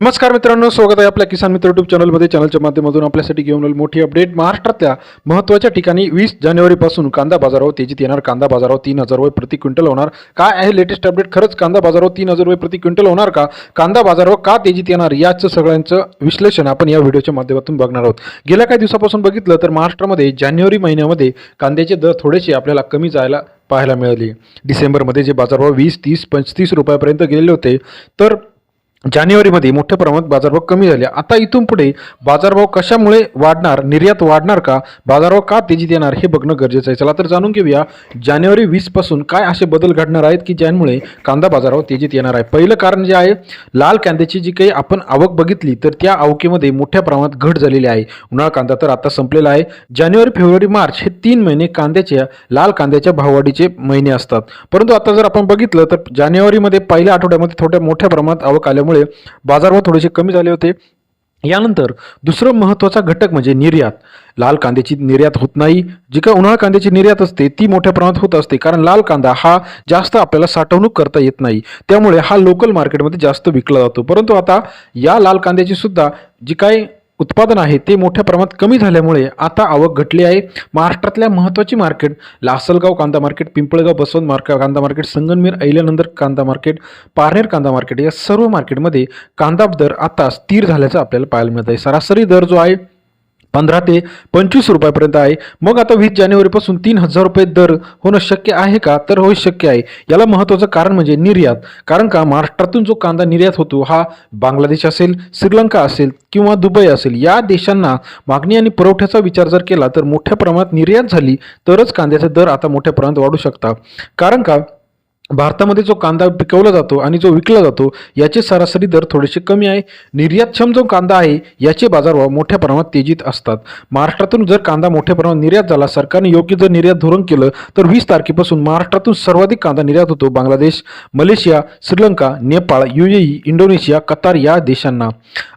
नमस्कार मित्रांनो स्वागत आहे आपल्या किसान मित्र युट्यूब चॅनलमध्ये. चॅनलच्या माध्यमातून आपल्यासाठी घेऊन आलो मोठी अपडेट महाराष्ट्रातल्या महत्त्वाच्या ठिकाणी वीस जानेवारीपासून कांदा बाजारावर तेजीत येणार कांदा बाजारावर तीन हजार रुपये प्रति क्विंटल होणार. काय आहे लेटेस्ट अपडेट खरंच कांदा बाजारावर तीन हजार रुपये प्रति क्विंटल होणार का? कांदा बाजारावर का तेजीत येणार? याचं सगळ्यांचं विश्लेषण आपण या व्हिडिओच्या माध्यमातून बघणार आहोत. गेल्या काही दिवसापासून बघितलं तर महाराष्ट्रामध्ये जानेवारी महिन्यामध्ये कांद्याचे दर थोडेसे आपल्याला कमी जायला पाहायला मिळाले. डिसेंबरमध्ये जे बाजारभाव वीस तीस पंचतीस रुपयापर्यंत गेलेले होते तर जानेवारीमध्ये मोठ्या प्रमाणात बाजारभाव कमी झाले. आता इथून पुढे बाजारभाव कशामुळे वाढणार? निर्यात वाढणार का? बाजारभाव का तेजीत येणार? हे बघणं गरजेचं आहे. चला तर जाणून घेऊया जानेवारी वीसपासून काय असे बदल घडणार आहेत की ज्यामुळे कांदा बाजारावर तेजीत येणार आहे? पहिलं कारण जे आहे लाल कांद्याची जी काही आपण आवक बघितली तर त्या आवकीमध्ये मोठ्या प्रमाणात घट झालेली आहे. उन्हाळा कांदा तर आता संपलेला आहे. जानेवारी फेब्रुवारी मार्च हे तीन महिने कांद्याच्या लाल कांद्याच्या भाववाढीचे महिने असतात. परंतु आता जर आपण बघितलं तर जानेवारीमध्ये पहिल्या आठवड्यामध्ये थोड्या मोठ्या प्रमाणात आवक आल्यामुळे बाजारभाव थोडेसे कमी झाले होते. यानंतर दुसरं महत्त्वाचा घटक म्हणजे निर्यात. लाल कांद्याची निर्यात होत नाही. जी काय उन्हाळा कांद्याची निर्यात असते ती मोठ्या प्रमाणात होत असते. कारण लाल कांदा हा जास्त आपल्याला साठवणूक करता येत नाही. त्यामुळे हा लोकल मार्केटमध्ये जास्त विकला जातो. परंतु आता या लाल कांद्याची सुद्धा जी काय उत्पादन आहे ते मोठ्या प्रमाणात कमी झाल्यामुळे आता आवक घटली आहे. महाराष्ट्रातल्या महत्त्वाची मार्केट लासलगाव कांदा मार्केट पिंपळगाव बसवंत मार्क कांदा मार्केट संगनमेर अहिल्यानंतर कांदा मार्केट पारनेर कांदा मार्केट या सर्व मार्केटमध्ये कांदा दर आता स्थिर झाल्याचं आपल्याला पाहायला मिळत आहे. सरासरी दर जो आहे पंधरा ते पंचवीस रुपयापर्यंत आहे. मग आता वीस जानेवारीपासून तीन हजार रुपये दर होणं शक्य आहे का? तर होय शक्य आहे. याला महत्त्वाचं कारण म्हणजे निर्यात. कारण का? महाराष्ट्रातून जो कांदा निर्यात होतो हा बांगलादेश असेल श्रीलंका असेल किंवा दुबई असेल या देशांना मागणी आणि पुरवठ्याचा विचार जर केला तर मोठ्या प्रमाणात निर्यात झाली तरच कांद्याचे दर आता मोठ्या प्रमाणात वाढू शकता कारण का? भारतामध्ये जो कांदा पिकवला जातो आणि जो विकला जातो याचे सरासरी दर थोडेसे कमी आहे. निर्यातक्षम जो कांदा आहे याचे बाजारभाव मोठ्या प्रमाणात तेजीत असतात. महाराष्ट्रातून जर कांदा मोठ्या प्रमाणात निर्यात झाला सरकारने योग्य जर निर्यात धोरण केलं तर वीस तारखेपासून महाराष्ट्रातून सर्वाधिक कांदा निर्यात होतो Bangladesh Malaysia Sri Lanka Nepal UAE Indonesia Qatar या देशांना.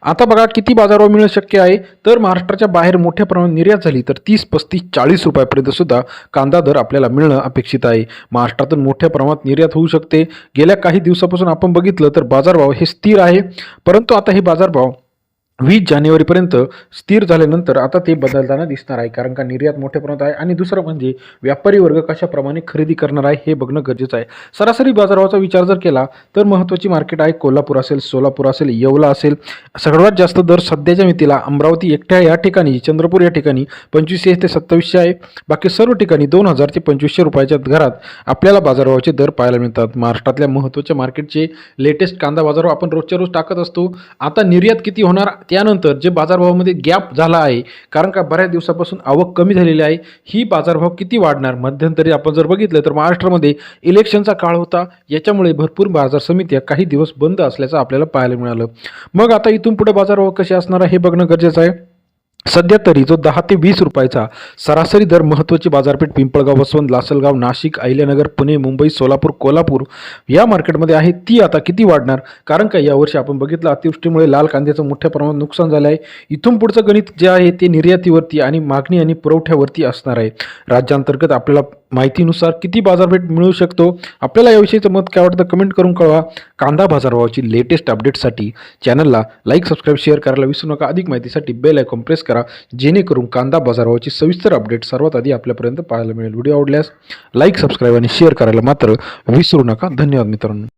आता बघा किती बाजारभाव मिळणं शक्य आहे? तर महाराष्ट्राच्या बाहेर मोठ्या प्रमाणात निर्यात झाली तर तीस पस्तीस चाळीस रुपयापर्यंत सुद्धा कांदा दर आपल्याला मिळणं अपेक्षित आहे. महाराष्ट्रातून मोठ्या प्रमाणात निर्यात होऊ शकते. गेल्या काही दिवसापासून आपण बघितलं तर बाजारभाव हे स्थिर आहे. परंतु आता हे बाजारभाव वीस जानेवारीपर्यंत स्थिर झाल्यानंतर आता ते बदलताना दिसणार आहे कारण का निर्यात मोठ्या प्रमाणात आहे. आणि दुसरं म्हणजे व्यापारी वर्ग कशाप्रमाणे खरेदी करणार आहे हे बघणं गरजेचं आहे. सरासरी बाजारभावाचा विचार जर केला तर महत्त्वाची मार्केट आहे. कोल्हापूर असेल सोलापूर असेल येवला असेल. सर्वात जास्त दर सध्याच्या मितीला अमरावती एकट्या या ठिकाणी चंद्रपूर या ठिकाणी पंचवीसशे ते सत्तावीसशे आहे. बाकी सर्व ठिकाणी दोन हजार ते पंचवीसशे रुपयाच्या घरात आपल्याला बाजारभावाचे दर पाहायला मिळतात. महाराष्ट्रातल्या महत्त्वाच्या मार्केटचे लेटेस्ट कांदा बाजारभाव आपण रोजच्या रोज टाकत असतो. आता निर्यात किती होणार त्यानंतर जे बाजारभावामध्ये गॅप झाला आहे कारण का बऱ्याच दिवसापासून आवक कमी झालेली आहे ही बाजारभाव किती वाढणार? मध्यंतरी आपण जर बघितलं तर महाराष्ट्रामध्ये इलेक्शनचा काळ होता याच्यामुळे भरपूर बाजार समित्या काही दिवस बंद असल्याचं आपल्याला पाहायला मिळालं. मग आता इथून पुढे बाजारभाव कसे असणार हे बघणं गरजेचं आहे. सध्या तरी जो दहा ते वीस रुपयाचा सरासरी दर महत्त्वाची बाजारपेठ पिंपळगाव वसवंत लासलगाव नाशिक अहिल्यानगर पुणे मुंबई सोलापूर कोल्हापूर या मार्केटमध्ये आहे. ती आता किती वाढणार? कारण का यावर्षी आपण बघितलं अतिवृष्टीमुळे लाल कांद्याचं मोठ्या प्रमाणात नुकसान झालं आहे. इथून पुढचं गणित जे आहे ते निर्यातीवरती आणि मागणी आणि पुरवठ्यावरती असणार आहे. राज्यांतर्गत आपल्याला माहितीनुसार किती बाजारपेठ मिळू शकतो? आपल्याला याविषयीचं मत काय वाटतं कमेंट करून कळवा. कांदा बाजारभावाची लेटेस्ट अपडेटसाठी चॅनलला लाईक सबस्क्राईब शेअर करायला विसरू नका. अधिक माहितीसाठी बेल आयकॉन प्रेस करा. जेणेकरून कांदा बाजारभावाची सविस्तर अपडेट सर्वात आधी आपल्यापर्यंत पाहायला मिळेल. व्हिडिओ आवडल्यास लाईक सबस्क्राईब आणि शेअर करायला मात्र विसरू नका. धन्यवाद मित्रांनो.